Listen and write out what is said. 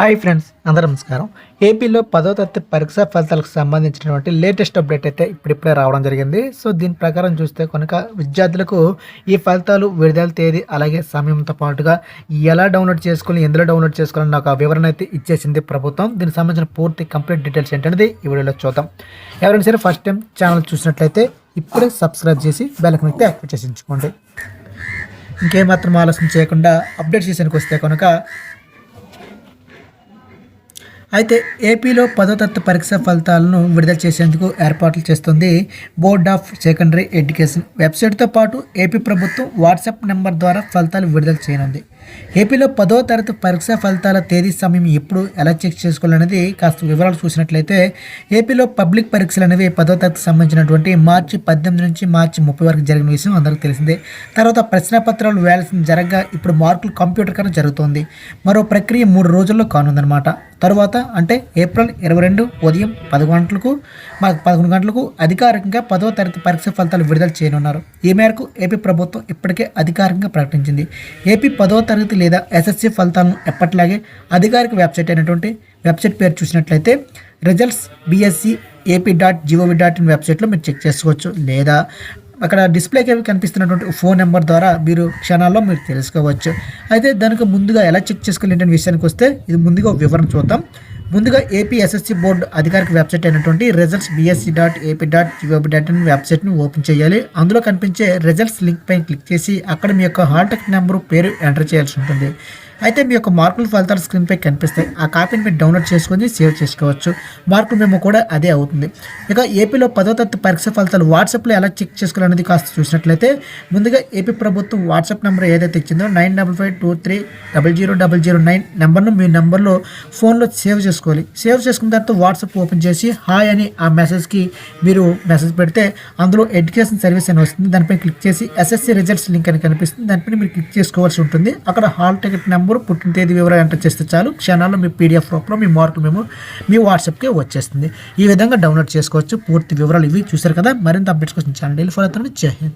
Hi friends అందరూ నమస్కారం. ఏపీలో పదో తరగతి పరీక్షా ఫలితాలకు సంబంధించినటువంటి లేటెస్ట్ అప్డేట్ అయితే ఇప్పుడిప్పుడే రావడం జరిగింది. సో దీని ప్రకారం చూస్తే కనుక విద్యార్థులకు ఈ ఫలితాలు విడుదల తేదీ అలాగే సమయంతో పాటుగా ఎలా డౌన్లోడ్ చేసుకోవాలి ఎందులో డౌన్లోడ్ చేసుకోవాలని నాకు ఆ వివరణ అయితే ఇచ్చేసింది ప్రభుత్వం. దీనికి సంబంధించిన పూర్తి కంప్లీట్ డీటెయిల్స్ ఏంటనేది ఈ వీడియోలో చూద్దాం. ఎవరైనా సరే ఫస్ట్ టైం ఛానల్ చూసినట్లయితే ఇప్పుడే సబ్స్క్రైబ్ చేసి బెల్కన్ అయితే యాక్టివేట్ చేసి ఉంచుకోండి. ఇంకేమాత్రం ఆలోచన చేయకుండా అప్డేట్ చేసానికి వస్తే కనుక అయితే ఏపీలో పదో తరగతి పరీక్ష ఫలితాలను విడుదల చేసేందుకు ఏర్పాట్లు చేస్తుంది బోర్డ్ ఆఫ్ సెకండరీ ఎడ్యుకేషన్ వెబ్సైట్తో పాటు ఏపీ ప్రభుత్వం వాట్సాప్ నెంబర్ ద్వారా ఫలితాలు విడుదల చేయనుంది. ఏపీలో పదో తరగతి పరీక్ష ఫలితాల తేదీ సమయం ఎప్పుడు ఎలా చెక్ చేసుకోవాలనేది కాస్త వివరాలు చూసినట్లయితే ఏపీలో పబ్లిక్ పరీక్షలు అనేవి పదో తరగతి సంబంధించినటువంటి మార్చి పద్దెనిమిది నుంచి మార్చి ముప్పై వరకు జరిగిన విషయం అందరికీ తెలిసిందే. తర్వాత ప్రశ్నపత్రాలు వేయాల్సిన జరగగా ఇప్పుడు మార్కులు కంప్యూటర్ కన్నా జరుగుతోంది. మరో ప్రక్రియ మూడు రోజుల్లో కానుందన్నమాట. తరువాత అంటే ఏప్రిల్ ఇరవై రెండు ఉదయం పది గంటలకు మాకు పదకొండు గంటలకు అధికారికంగా పదో తరగతి పరీక్ష ఫలితాలు విడుదల చేయనున్నారు. ఈ మేరకు ఏపీ ప్రభుత్వం ఇప్పటికే అధికారికంగా ప్రకటించింది. ఏపీ పదో తరగతి లేదా ఎస్ఎస్సి ఫలితాలను ఎప్పటిలాగే అధికారిక వెబ్సైట్ అయినటువంటి వెబ్సైట్ పేరు చూసినట్లయితే results BSE AP dot GOV dot in వెబ్సైట్లో మీరు చెక్ చేసుకోవచ్చు. లేదా అక్కడ డిస్ప్లేకి కనిపిస్తున్నటువంటి ఫోన్ నెంబర్ ద్వారా మీరు క్షణాల్లో మీరు తెలుసుకోవచ్చు. అయితే దానికి ముందుగా ఎలా చెక్ చేసుకోవాలి విషయానికి వస్తే ఇది ముందుగా వివరణ చూద్దాం. ముందుగా ఏపీ ఎస్ఎస్సి బోర్డు అధికారిక వెబ్సైట్ అయినటువంటి results BSE dot AP dot GOB dot in వెబ్సైట్ని ఓపెన్ చేయాలి. అందులో కనిపించే రిజల్ట్స్ లింక్ పైన క్లిక్ చేసి అక్కడ మీ యొక్క హాల్ టికెట్ నెంబరు పేరు ఎంటర్ చేయాల్సి ఉంటుంది. అయితే మీ యొక్క మార్కుల ఫలితాలు స్క్రీన్పై కనిపిస్తాయి. ఆ కాపీని మీరు డౌన్లోడ్ చేసుకొని సేవ్ చేసుకోవచ్చు. మార్కులు మేము కూడా అదే అవుతుంది. ఇక ఏపీలో పదో తరగతి పరీక్ష ఫలితాలు వాట్సాప్లో ఎలా చెక్ చేసుకోవాలనేది కాస్త చూసినట్లయితే ముందుగా ఏపీ ప్రభుత్వం వాట్సాప్ నెంబర్ ఏదైతే ఇచ్చిందో nine double five two three double zero double zero nine నెంబర్ను మీ నెంబర్లో ఫోన్లో సేవ్ చేసుకోవాలి. సేవ్ చేసుకున్న తర్వాత వాట్సాప్ ఓపెన్ చేసి హాయ్ అని ఆ మెసేజ్కి మీరు మెసేజ్ పెడితే అందులో ఎడ్యుకేషన్ సర్వీస్ అని వస్తుంది. దానిపై క్లిక్ చేసి ఎస్ఎస్సి రిజల్ట్స్ లింక్ అని కనిపిస్తుంది. దానిపైన మీరు క్లిక్ చేసుకోవాల్సి ఉంటుంది. అక్కడ హాల్ టికెట్ నెంబర్ పుట్టిన తేదీ వివరాలు ఎంటర్ చేస్తే చాలు. క్షణాల్లో మీ పీడిఎఫ్ రూపంలో మీ మార్కులు మేము మీ వాట్సాప్కే వచ్చేస్తుంది. ఈ విధంగా డౌన్లోడ్ చేసుకోవచ్చు. పూర్తి వివరాలు ఇవి చూసారు కదా? మరింత అప్డేట్స్ కోసం ఛానల్ ఫాలో అవుతుంది జై హింద్.